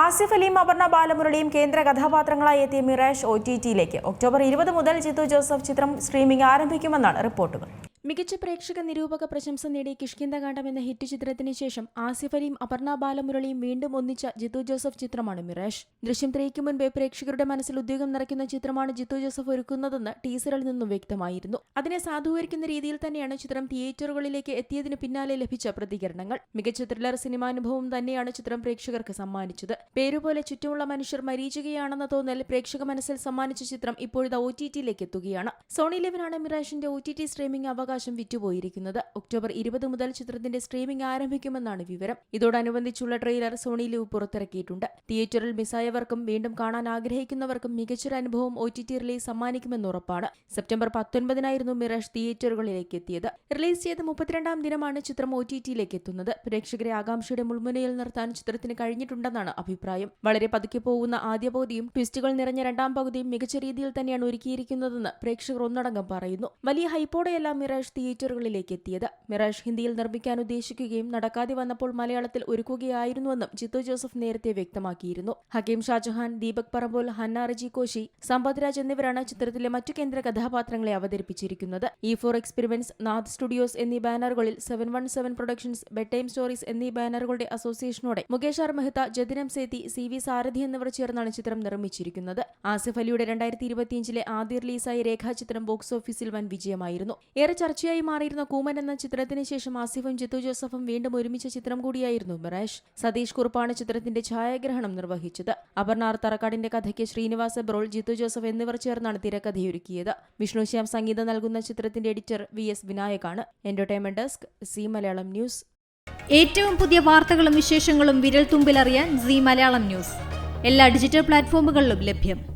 ആസിഫ് അലിയും അപർണ ബാലമുരളിയും കേന്ദ്ര കഥാപാത്രങ്ങളായി എത്തിയ മിറാഷ് ഒ ടി ടിയിലേക്ക് ഒക്ടോബർ ഇരുപത് മുതൽ ജിത്തു ജോസഫ് ചിത്രം സ്ട്രീമിംഗ് ആരംഭിക്കുമെന്നാണ് റിപ്പോർട്ടുകൾ. മികച്ച പ്രേക്ഷക നിരൂപക പ്രശംസ നേടിയ കിഷ്കിന്ദകാണ്ഡം എന്ന ഹിറ്റ് ചിത്രത്തിന് ശേഷം ആസിഫ് അലിയും അപർണ ബാലമുരളിയും വീണ്ടും ഒന്നിച്ച ജിത്തു ജോസഫ് ചിത്രമാണ് മിറേഷ്. ദൃശ്യം ത്രീക്ക് മുൻപേ പ്രേക്ഷകരുടെ മനസ്സിൽ ഉദ്യോഗം നിറയ്ക്കുന്ന ചിത്രമാണ് ജിത്തു ജോസഫ് ഒരുക്കുന്നതെന്ന് ടീസറിൽ നിന്നും വ്യക്തമായിരുന്നു. അതിനെ സാധൂകരിക്കുന്ന രീതിയിൽ തന്നെയാണ് ചിത്രം തിയേറ്ററുകളിലേക്ക് എത്തിയതിന് പിന്നാലെ ലഭിച്ച പ്രതികരണങ്ങൾ. മികച്ച ത്രില്ലർ സിനിമാനുഭവം തന്നെയാണ് ചിത്രം പ്രേക്ഷകർക്ക് സമ്മാനിച്ചത്. പേരുപോലെ ചുറ്റുമുള്ള മനുഷ്യർ മരീചികയാണെന്ന തോന്നൽ പ്രേക്ഷക മനസ്സിൽ സമ്മാനിച്ച ചിത്രം ഇപ്പോഴത്തെ ഒ ടി ടിയിലേക്ക് എത്തുകയാണ്. സോണി ലെവനാണ് മിറാഷിന്റെ ഒ ടി ടി സ്ട്രീമിംഗ് അവകാശം വിറ്റുപോയിരിക്കുന്നത്. ഒക്ടോബർ ഇരുപത് മുതൽ ചിത്രത്തിന്റെ സ്ട്രീമിംഗ് ആരംഭിക്കുമെന്നാണ് വിവരം. ഇതോടനുബന്ധിച്ചുള്ള ട്രെയിലർ സോണി ലിവ് പുറത്തിറക്കിയിട്ടുണ്ട്. തിയേറ്ററിൽ മിസ്സായവർക്കും വീണ്ടും കാണാൻ ആഗ്രഹിക്കുന്നവർക്കും മികച്ചൊരു അനുഭവം ഒ ടി ടി റിലീസ് സമ്മാനിക്കുമെന്ന് ഉറപ്പാണ്. സെപ്റ്റംബർ പത്തൊൻപതിനായിരുന്നു മിറാഷ് തിയേറ്ററുകളിലേക്ക് എത്തിയത് റിലീസ് ചെയ്ത മുപ്പത്തിരണ്ടാം ദിനമാണ് ചിത്രം ഒ ടി ടിയിലേക്ക് എത്തുന്നത് പ്രേക്ഷകരെ ആകാംക്ഷയുടെ മുൾമുനയിൽ നിർത്താൻ ചിത്രത്തിന് കഴിഞ്ഞിട്ടുണ്ടെന്നാണ് അഭിപ്രായം. വളരെ പതുക്കെ പോകുന്ന ആദ്യ പകുതിയും ട്വിസ്റ്റുകൾ നിറഞ്ഞ രണ്ടാം പകുതിയും മികച്ച രീതിയിൽ തന്നെയാണ് ഒരുക്കിയിരിക്കുന്നതെന്ന് പ്രേക്ഷകർ ഒന്നടങ്കം പറയുന്നു. വലിയ ഹൈപ്പോടെയല്ല മിറാഷ് തിയേറ്ററുകളിലേക്ക് എത്തിയത് മിറാഷ് ഹിന്ദിയിൽ നിർമ്മിക്കാൻ ഉദ്ദേശിക്കുകയും നടക്കാതെ വന്നപ്പോൾ മലയാളത്തിൽ ഒരുക്കുകയായിരുന്നുവെന്നും ജിത്തു ജോസഫ് നേരത്തെ വ്യക്തമാക്കിയിരുന്നു. ഹക്കീം ഷാജഹാൻ ദീപക് പറമ്പോൽ ഹന്ന റജി കോശി സമ്പത് രാജ് എന്നിവരാണ് ചിത്രത്തിലെ മറ്റു കേന്ദ്ര കഥാപാത്രങ്ങളെ അവതരിപ്പിച്ചിരിക്കുന്നത്. E four experiments Nath studios എന്നീ ബാനറുകളിൽ seven one seven productions bed time stories എന്നീ ബാനറുകളുടെ അസോസിയേഷനോടെ മുകേഷ് ആർ മെഹ്ത്ത ജതിനം സേത്തി സി വി സാരഥി എന്നിവർ ചേർന്നാണ് ചിത്രം നിർമ്മിച്ചിരിക്കുന്നത്. ആസിഫ് അലിയുടെ രണ്ടായിരത്തി ഇരുപത്തിയഞ്ചിലെ ആദ്യ റിലീസായ രേഖാചിത്രം ബോക്സ് ഓഫീസിൽ വൻ വിജയമായിരുന്നു. ഏറെ ചർച്ചയായി മാറിയിരുന്ന കൂമൻ എന്ന ചിത്രത്തിന് ശേഷം ആസിഫും ജിത്തു ജോസഫും വീണ്ടും ഒരുമിച്ച ചിത്രം കൂടിയായിരുന്നു മിറാഷ്. സതീഷ് കുറുപ്പാണ് ചിത്രത്തിന്റെ ഛായാഗ്രഹണം നിർവഹിച്ചത്. അപർണാർ തറക്കാടിന്റെ കഥയ്ക്ക് ശ്രീനിവാസ ബ്രോൾ ജിത്തു ജോസഫ് എന്നിവർ ചേർന്നാണ് തിരക്കഥയൊരുക്കിയത്. വിഷ്ണു ശ്യാം സംഗീതം നൽകുന്ന ചിത്രത്തിന്റെ editor V S വിനായകാണ്. Entertainment desk Zee Malayalam news. ഏറ്റവും പുതിയ വാർത്തകളും വിശേഷങ്ങളും വിരൽ തുമ്പിലറിയാൻ സി മലയാളം ന്യൂസ്. എല്ലാ ഡിജിറ്റൽ പ്ലാറ്റ്ഫോമുകളിലും ലഭ്യം.